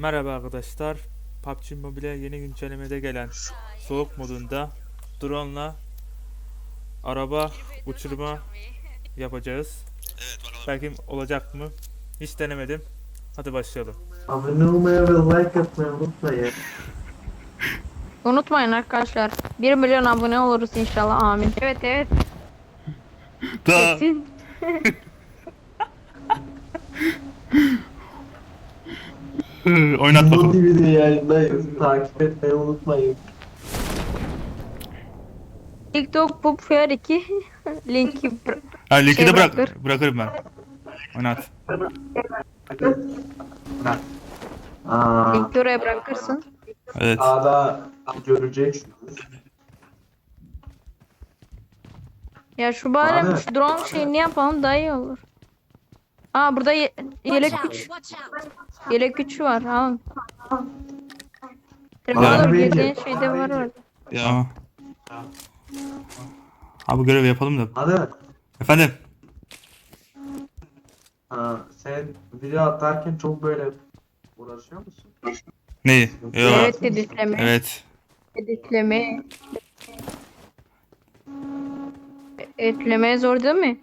Merhaba arkadaşlar. PUBG Mobile yeni güncellemede gelen soğuk modunda drone'la araba uçurma yapacağız. Evet bakalım. Belki olacak mı? Hiç denemedim. Hadi başlayalım. Abone olmayı ve like atmayı unutmayın. Unutmayın arkadaşlar. 1 milyon abone oluruz inşallah. Amin. Evet evet. Da. Kesin. Oynat Bu bakalım. TV'de yayındayız. Takip etmeyi unutmayın. TikTok Pop Fair 2 linki bıra- Ha linki Şey de bırak bırakır. bırakırım ben. Oynat. Aa, linki oraya bırakırsın. Evet. sağda göreceksiniz. Ya şu bari Abi. şu drone şeyini yapalım daha iyi olur. Aa burada ye- yelek güç. Yelek güç var. Abi, Tırmanır bence- girdiğin şeyde var orada. Ya. Ha bu görevi yapalım da. Hadi. Efendim. Ha, sen video atarken çok böyle uğraşıyor musun? Neyi? Yo. Evet editleme. Evet. Editleme. Editlemeye zor değil mi?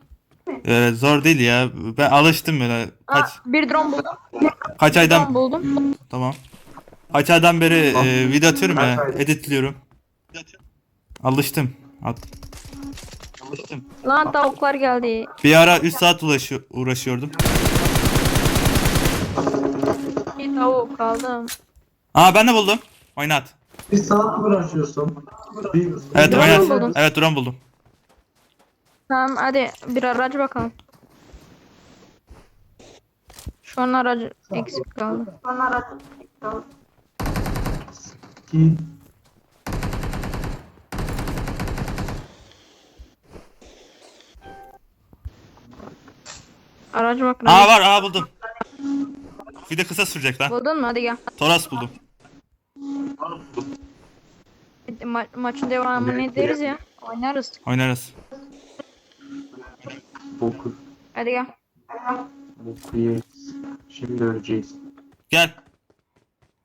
Evet zor değil ya. Ben alıştım böyle. Aa, Kaç bir drone buldum. kaç Bir aydan drone buldum. tamam. Kaç aydan beri e, video atıyorum ya. Editliyorum. Alıştım. At- Alıştım. Lan tavuklar geldi. Bir ara 3 saat uğraşı- uğraşıyordum. Bir tavuk aldım. Aa ben de buldum. Oynat. Bir saat uğraşıyorsun. Bir, Evet Drone oynat. buldum. Evet drone buldum. Tamam hadi bir aracı bakalım. Şu an aracı eksik kaldı. Şu an aracı eksik kaldı. iki, Aracı bakın. Aa var aa buldum. Bir de kısa sürecek lan. Buldun mu? Hadi gel. Toras buldum. Ma maçın devamını ederiz ya. Oynarız. Oynarız. Boku, Hadi gel. boku yeriz. Şimdi öleceğiz. Gel.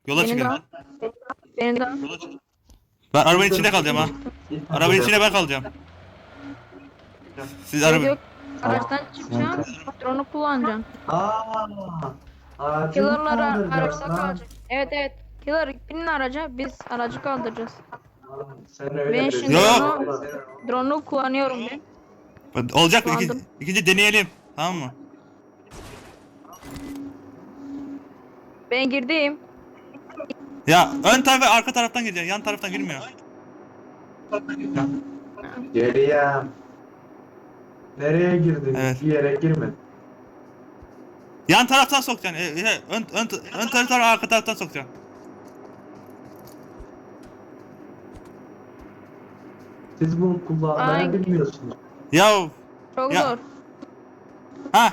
Yola Beni de çıkın. al. Beni de al. Ben arabanın içinde kalacağım ha. Arabanın içinde ben kalacağım. Siz Yok araba... yok. Araçtan çıkacaksın. Drone'u kullanacaksın. Aaa. Killer'lar araçta lan? kalacak. Evet evet. Killer binin araca biz aracı kaldıracağız. Sen öyle Ben şimdi Yok. onu- Drone'u kullanıyorum ben. Olacak mı? İki, Kullandım. ikinci deneyelim. Tamam mı? Ben girdim. Ya ön taraf ve arka taraftan gireceksin. Yan taraftan girmiyor. Geriye. Nereye girdin? Evet. Bir yere girme. Yan taraftan sokacaksın. E, e, ön, ön, ön taraftan arka taraftan sokacaksın. Siz bunu kullanmayı Ay. bilmiyorsunuz. Ya Çok Ya. zor. ha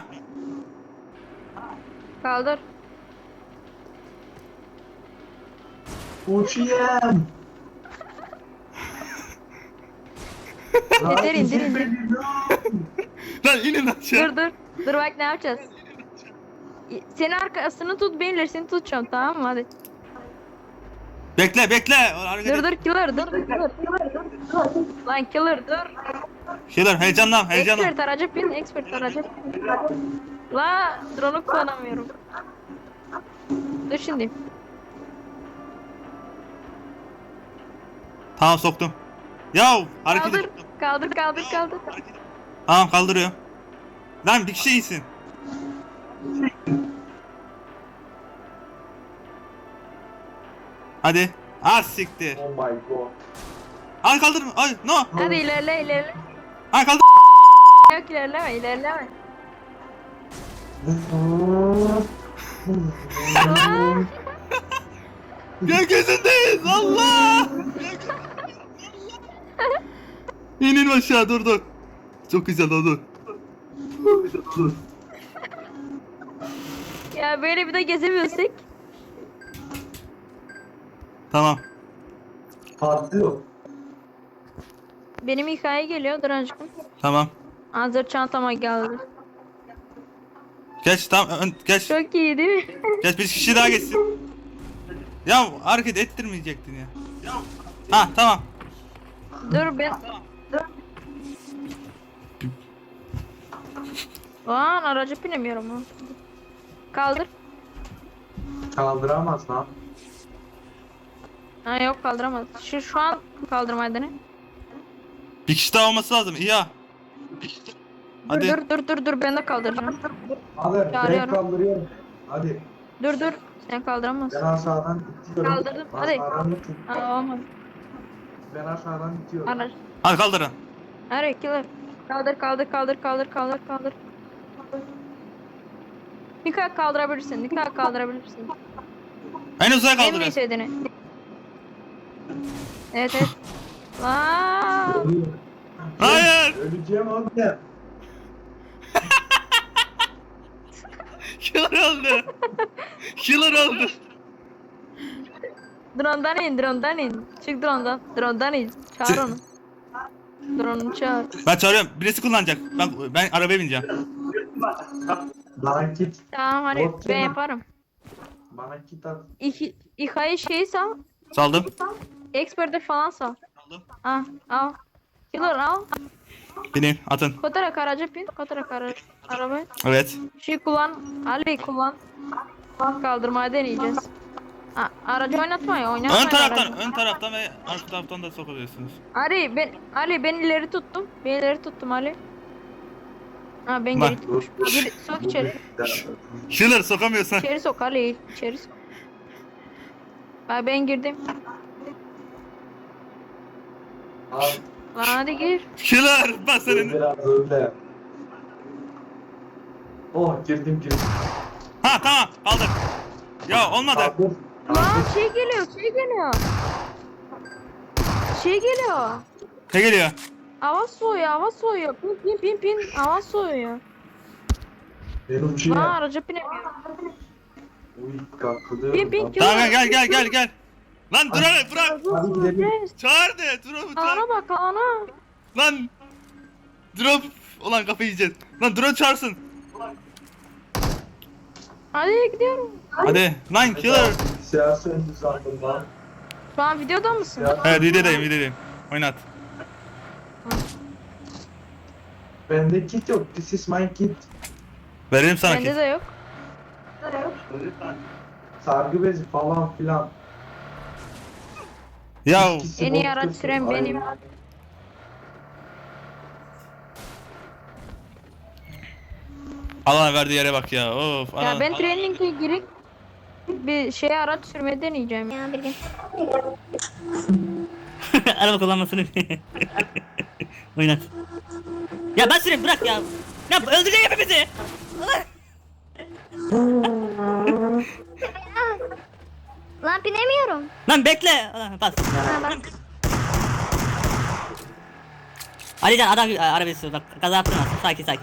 Kaldır. Uçuyem. İndir indir indir. lan inin aşağı. Dur dur. Dur bak ne yapacağız. Senin arkasını tut ben ilerisini tutacağım tamam mı hadi. Bekle bekle. Dur dur killer dur killer. Lan killer dur. Şeyler heyecanlan heyecanlan. Expert aracı pin expert aracı pin. La drone'u kullanamıyorum. Dur şimdi. Tamam soktum. Ya hareket Kaldır. et. Kaldır kaldır kaldır. Tamam kaldırıyor. Lan bir kişi insin. Hadi. Az siktir. Oh my god. Al kaldır. Ay no. Hadi ilerle ilerle. Al kaldır. Yok ilerleme ilerleme. Gökyüzündeyiz. Allah. İnin aşağı dur dur. Çok güzel oldu. Ya böyle bir de gezemiyorsak. Tamam. Patlıyor. Benim hikaye geliyor dur aşkım. Tamam. Hazır çantama geldi. Geç tamam ön, geç. Çok iyi değil mi? Geç bir kişi daha geçsin. Ya hareket ettirmeyecektin ya. Ha tamam. Dur ben. Lan araca binemiyorum lan. Kaldır. Kaldıramaz lan. Ha yok kaldıramaz. Şu şu an kaldırmayı dene. Bir kişi daha olması lazım. İyi ya. Hadi. Dur dur dur dur ben de kaldıracağım. Ben Çağırıyorum. kaldırıyorum. Hadi. Dur dur. Sen kaldıramazsın. Ben aşağıdan itiyorum. Kaldırdım, Ben hadi. aşağıdan itiyorum. Aa olmadı. Ben aşağıdan itiyorum. Araç. Hadi kaldırın. Hadi killer. Kaldır kaldır kaldır kaldır kaldır kaldır. Nikah kaldırabilirsin. Nikah kaldırabilirsin. En uzağa En kaldırın. sevdiğini. Evet evet. Aa. Hayır. Öleceğim abi. Killer oldu. Killer oldu. drone'dan in, drone'dan in. Çık drone'dan, drone'dan in. Çağır Çık. onu. Drone'u çağır. Ben çağırıyorum. Birisi kullanacak. Ben ben arabaya bineceğim. Bana kit. Tamam hadi Yok ben canım. yaparım. Bana kit at. İki, şey sal. Saldım. Expert'e falan sal. Saldım. Ah, al. Killer al. Binin. Atın. Kotarak araca bin. Kotarak ara arabaya. Evet. Şey kullan. Ali kullan. Kaldırmayı deneyeceğiz. Ha, aracı oynatmayın, oynatmayın. Ön taraftan, aracı. ön taraftan ve arka taraftan da sokabiliyorsunuz. Ali ben Ali ben ileri tuttum. Ben ileri tuttum Ali. Ha ben Bak. geri. Gir, sok içeri. Killer sokamıyorsun. İçeri sok Ali. içeri sok. Bak ben girdim. Lan hadi gir. Killer ben senin. biraz öyle. Oh girdim girdim. Ha tamam kaldır. Ya olmadı. Kaldır. Lan şey geliyor, şey geliyor. Şey geliyor. Ne geliyor? Hava soğuyor, hava soğuyor. Pin pin pin pin. Hava soğuyor. Ben Lan uçuyorum. araca binemiyorum. Uy kalkılıyor. Bin, bin, Tamam gel gel gel gel gel. Lan dur hele bırak. Hadi gidelim. Yes. Çağır de. Drop çağır. Ana bak ana. Lan. Drop. Ulan kafayı yiyeceğiz. Lan drone çağırsın. Hadi gidiyorum. Hadi. Lan killer. Söndü sandım lan. Şu an videoda mısın? Ya. Evet videodayım videodayım. Oynat. Bende kit yok. This is my kit. Verelim sana Bende ki. de yok. Sargı bezi falan filan. Ya En iyi araç süren benim. Allah'ın verdiği yere bak ya. Of. Ya ana- ben training'e girip bir şey araç sürmeyi deneyeceğim ya bir gün. Araba kullanmasını Oynat. Ya ben süreyim bırak ya. Ya öldürecek hepimizi. Lan binemiyorum. Lan bekle. Bas. Ha, bak. Alican adam gibi arabayı sür bak kaza yaptın aslında sakin sakin.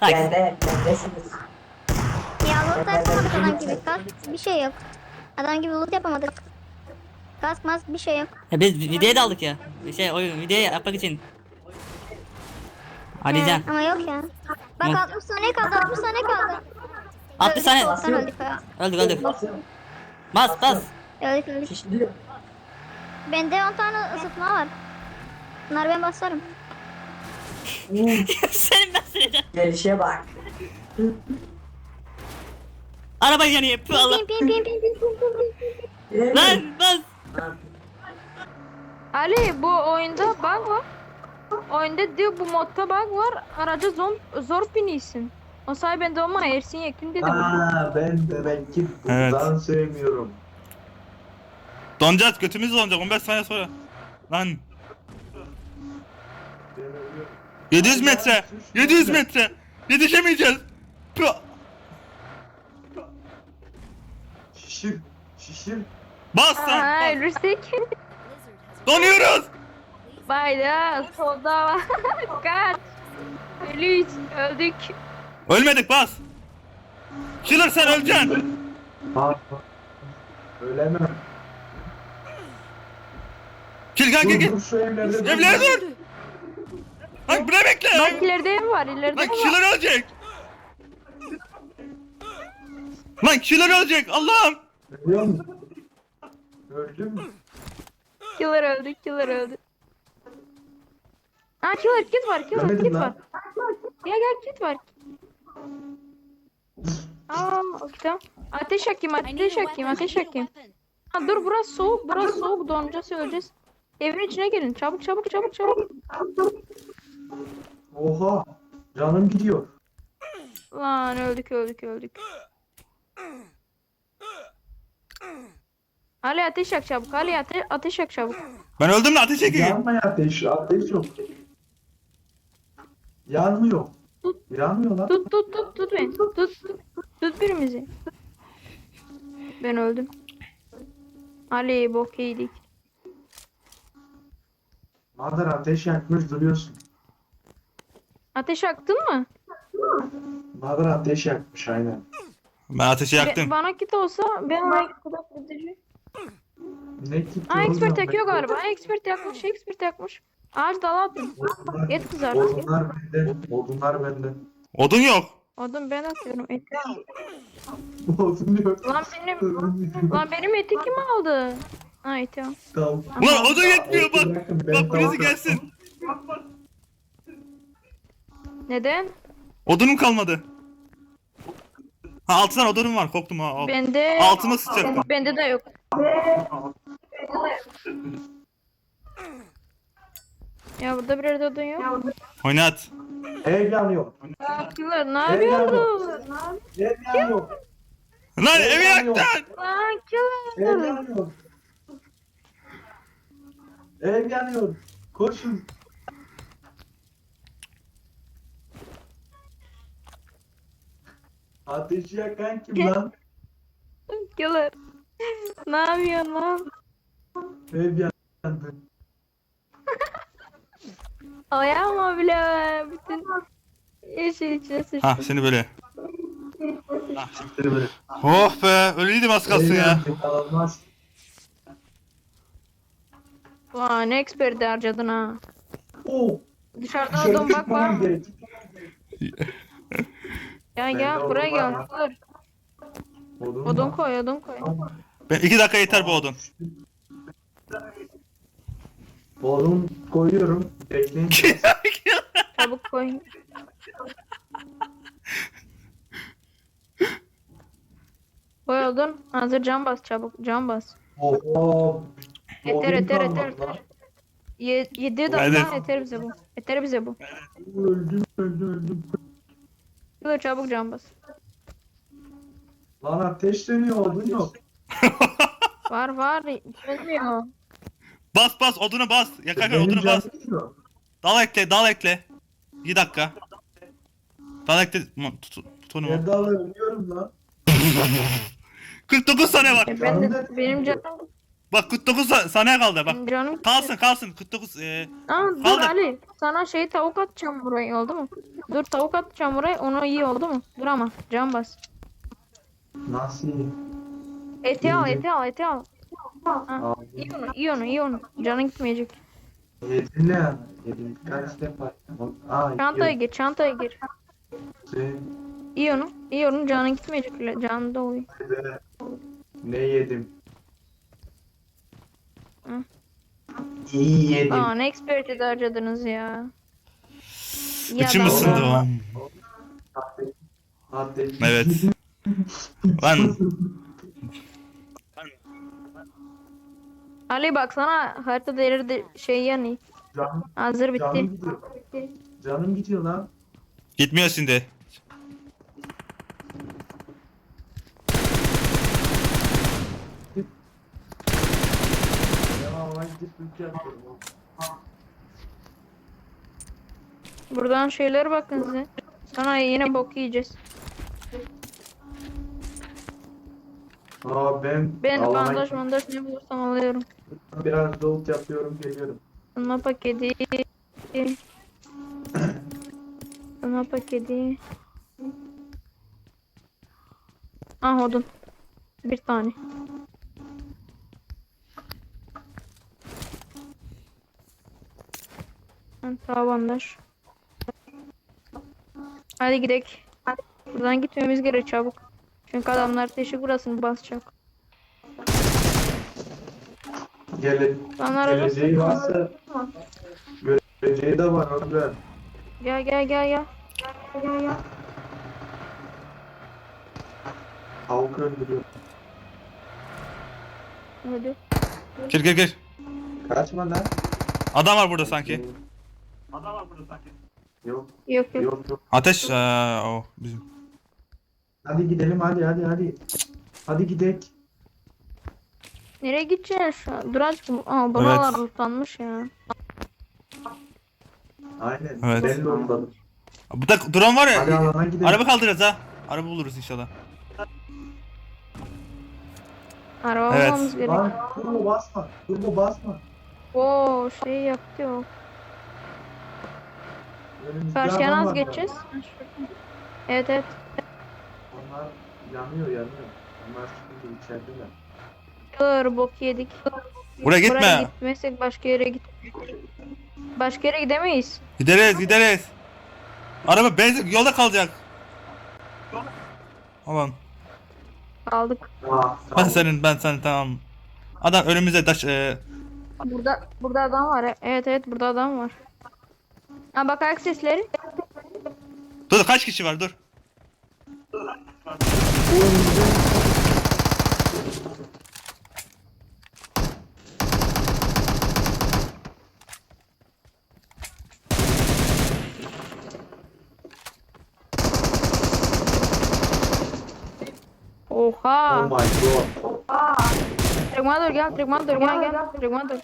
Sakin. Bende, bendesiniz. Ya loot da yapamadık adam gibi. Kask bir şey yok. Adam gibi loot yapamadık. Kask mask bir şey yok. Ya biz videoya daldık ya. Şey oyun videoyu yapmak için. Alican. He, ama yok ya. Bak Hı. 60 saniye kaldı 60 saniye kaldı. 60 saniye. Öldük. Öldük öldük. Bas bas. Öldük öldük. Şişliyor. Bende 10 tane ısıtma var. Bunları ben basarım. Senin ben süreceğim. Gelişe bak. Araba yanıyor. Pü Allah. Pim pim pim pim pim pim pim. Lan bas. Ali bu oyunda bug var. Oyunda diyor bu modda bug var. Araca zor, zor biniyorsun. O say ben de ama Ersin Yekin dedi. Aa ben de ben kit Evet. bundan sevmiyorum. Donacağız götümüz donacak 15 saniye sonra. Lan Ben ölüyorum. 700 metre. 700 metre. Yetişemeyeceğiz. Şişir. Şişir. Bas sen. Aa bas. ölürsek. Donuyoruz. Bayda solda var. Kaç. Ölüyüz. Öldük. Ölmedik bas. Killer sen öleceksin. Ölemem. Kill gel gel gel. dur şu evlerde. Evlere dur. Lan buraya bekle. Bak ileride ev var. ileride Lan ev var. killer ölecek. Lan killer ölecek Allah'ım. Biliyor musun? Mü? Killer öldü, killer öldü. Aa killer kit var, killer kit lan. var. Gel gel kit var. Aa okey tamam. Ateş yakayım, ateş yakayım, ateş yakayım. Ha, dur burası soğuk, burası soğuk donacağız öleceğiz. Evin içine girin çabuk çabuk çabuk çabuk. Oha. Canım gidiyor. Lan öldük öldük öldük. Ali ateş yak çabuk. Ali ate ateş yak çabuk. Ben öldüm de ateş çekeyim. Yanma ya ateş. Ateş yok. Yanmıyor. Yanmıyor lan. Tut tut tut tut beni. Tut tut. Tut birimizi. Ben öldüm. Ali bok yedik. Madar ateş yakmış duruyorsun. Ateş yaktın mı? Madar ateş yakmış aynen. Ben ateşi Be- yaktım. bana kit olsa ben ona kadar. Ne Aa expert ya? yakıyor galiba. Aa, expert yakmış. Expert yakmış. Ağaç atın. Odunlar- Et kızartın. Odunlar bende. Odunlar bende. Odun yok. Odun ben atıyorum. Et. Odun yok. Lan benim lan benim eti kim aldı? Ha eti al. Tamam. Ulan odun yetmiyor bak. Bak birisi gelsin. Neden? Odunum kalmadı. Ha altı tane odunum var. Korktum ha. Bende Altıma sıçacaktım. bende de yok. Ya burada bir yerde odun yok. Oynat. Ev yanıyor. Killer ne yapıyorsun? Ev yanıyor. Lan evi yaktın. Lan Ev killer. yanıyor. Ev yanıyor. Koşun. Ateşi yakan kim lan? Killer. Ne yapıyorsun lan? Ev yandı. Ayağıma bile bütün yeşil içine sıçtı. Ha seni böyle. Siktir böyle. Oh be ölüydüm az kalsın ya. Lan expert de harcadın ha. Oo. Dışarıda Dışarı odun bak var mı? Gel gel odun buraya gel. Dur. Odun, koy odun koy. Ben iki dakika yeter bu odun. Odun koyuyorum. Bekleyin. Çabuk koy. Koy odun. Hazır cam bas çabuk. Cam bas. Oho. Yeter yeter yeter. Ye, yedi dakika yeter bize bu. Yeter bize bu. Öldüm öldüm öldüm. Dur çabuk cam bas. Lan ateşleniyor odun yok. Var var. Gelmiyor. Bas bas odunu bas. Yakarken Benim odunu bas. canım. Dal ekle dal ekle. Bir dakika. Dal ekle. Ulan Tut, tut onu. Ben daha ölüyorum lan. 49 saniye var. E ben de, benim canım Bak 49 sa- saniye kaldı bak. canım. Kalsın kalsın 49 e, Aa, dur Kaldı. Ali. Sana şey tavuk atacağım buraya oldu mu? Dur tavuk atacağım buraya. Onu iyi oldu mu? Dur ama cam bas. Nasıl? Eti al eti al eti al. Aa, iyi onu iyi onu iyi onu. Canın gitmeyecek. Yedin ne yani? Yedin kaç defa? Aa, Çantaya gir çantaya gir. yedin. İyi onu. iyi onu canın gitmeyecek. Canın da oluyor. Ne yedim? Hı. İyi yedim. Aa ne expert'i de harcadınız ya. İyi içim adamlar. ısındı. o. Evet. Lan Ali bak sana haritada ileride şey yani. Canım, Hazır canım bitti. gidiyor. Canım gidiyor lan. gitmiyor şimdi. Yapıyorum. Buradan şeylere bakın size. Sana yine bok yiyeceğiz. Aa ben, Ben bandaj bandaj ne bulursam alıyorum. Biraz loot yapıyorum geliyorum. Isınma paketi. Isınma paketi. Ah odun. Bir tane. Bandaj. Hadi gidelim. Buradan gitmemiz gerek çabuk. Çünkü adamlar teşvik burasını basacak. Gele, Lan araba. geleceği varsa göreceği de var orada. Gel gel gel gel. Gel gel. Tavuk öldürüyor. Hadi. Gir gir gir. Kaçma lan. Adam var burada sanki. Yok Yok yok. yok yok. Ateş ee, o bizim. Hadi gidelim hadi hadi hadi. Hadi gidelim. Nereye gideceksin şu an? Dur aşkım. Aa buralar lootlanmış ya. Aynen. Evet. Belli olmadı. Bu da drone var Hadi ya. alana gidelim. Araba kaldıracağız ha. Araba buluruz inşallah. Araba Evet. bulmamız gerek. Lan turbo basma. Turbo basma. Oo şey yaptı o. Karşıya var. geçeceğiz? Evet evet. Onlar yanıyor yanıyor. Onlar şimdi içerideler. Kır bok yedik. Buraya gitme. Buraya gitmezsek başka yere git. Başka yere gidemeyiz. Gideriz gideriz. Araba benzin yolda kalacak. Aman. Kaldık. Aa, Ben senin ben senin tamam. Adam önümüzde taş ee, Burada burada adam var. Evet evet burada adam var. Ha bak ayak sesleri. Dur dur, kaç kişi var dur. Oh Oha. my god. Tregmadur gel Tregmadur gel gel. Tregmadur.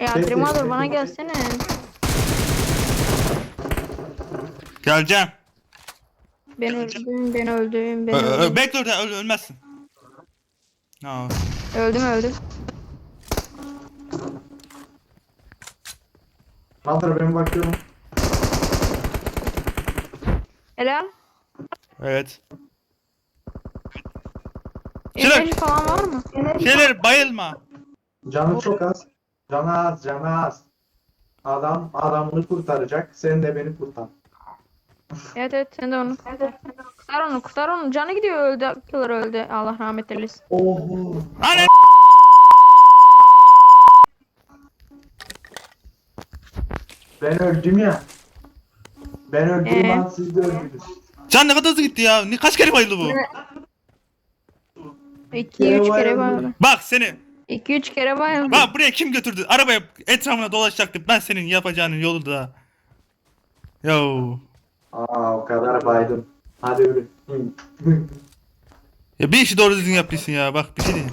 Ya Ses Tregmadur sesi. bana gelsene. Geleceğim. Ben öldüm, ben öldüm, ben Ö- ö- öldüm. bekle orada öl ölmezsin. Aa, Öldüm öldüm. Mantar ben bakıyorum. Helal. evet. Şöyle- Enerji falan var mı? Şeyler bayılma. Canı çok az. Canı az, canı az. Adam adamını kurtaracak. Sen de beni kurtar. Evet evet sen de onu. Kurtar onu kurtar onu. Canı gidiyor öldü. Killer öldü. Allah rahmet eylesin. Oho. Anne. Ben öldüm ya. Ben öldüm Ee? siz de öldünüz. Can ne kadar hızlı gitti ya. Ne, kaç kere bayıldı bu? İki üç kere bayıldı. bayıldı. Bak seni. İki üç kere bayıldı. Bak buraya kim götürdü? Arabaya etrafına dolaşacaktı. Ben senin yapacağının yolu da. Yo. Aa o kadar baydım. Hadi ölün. Ya bir işi doğru düzgün yapmışsın ya. Bak bir şey değil.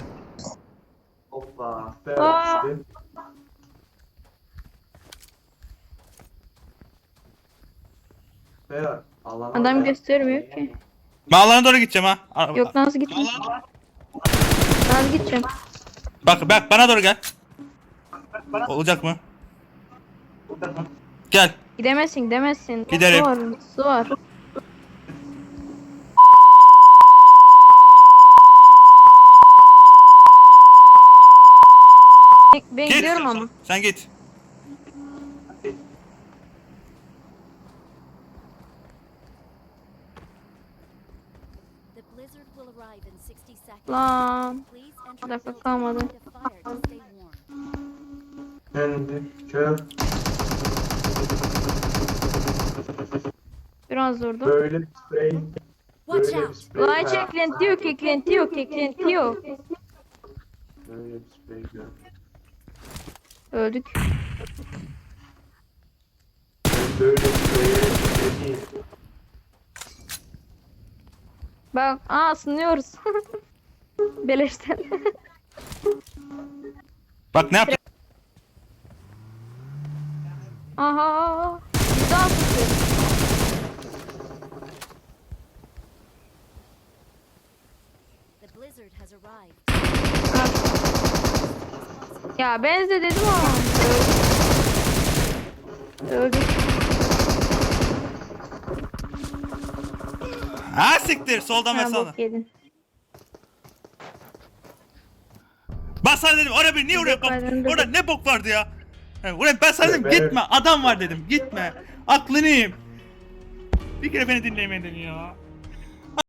Hoppa. Aa. Ferhat. Ferhat. Allah'ım. Adam göstermiyor ki. Ben alana doğru gideceğim ha. Ara- Yok nasıl gideceğim? Nasıl gideceğim? Bak bak bana doğru gel. Olacak mı? Gel. Gidemezsin gidemezsin. Giderim. Su var. Su var. Ben Git. gidiyorum ama. Sen git. Lan. Dakika kalmadı. Kendi kör. Biraz durdu. Böyle bir sprey. Watch Böyle bir. Lan hiç eklenti yok, eklenti yok, eklenti yok. Böyle bir sprey gör. Öldük. Böyle bir sprey. Bak, aa sınıyoruz. Beleşten. Bak ne yap? Aha. Has arrived. Ya ben de dedim ama. Öldük. Öldük. Ha siktir. Soldan Ha, bok yedin. Ben sana dedim niye oraya Yok, ben kap- de- Orada ne bok vardı ya? Oraya ben sana dedim gitme adam var dedim gitme. Aklını yiyeyim. Bir kere beni dinlemedin ya.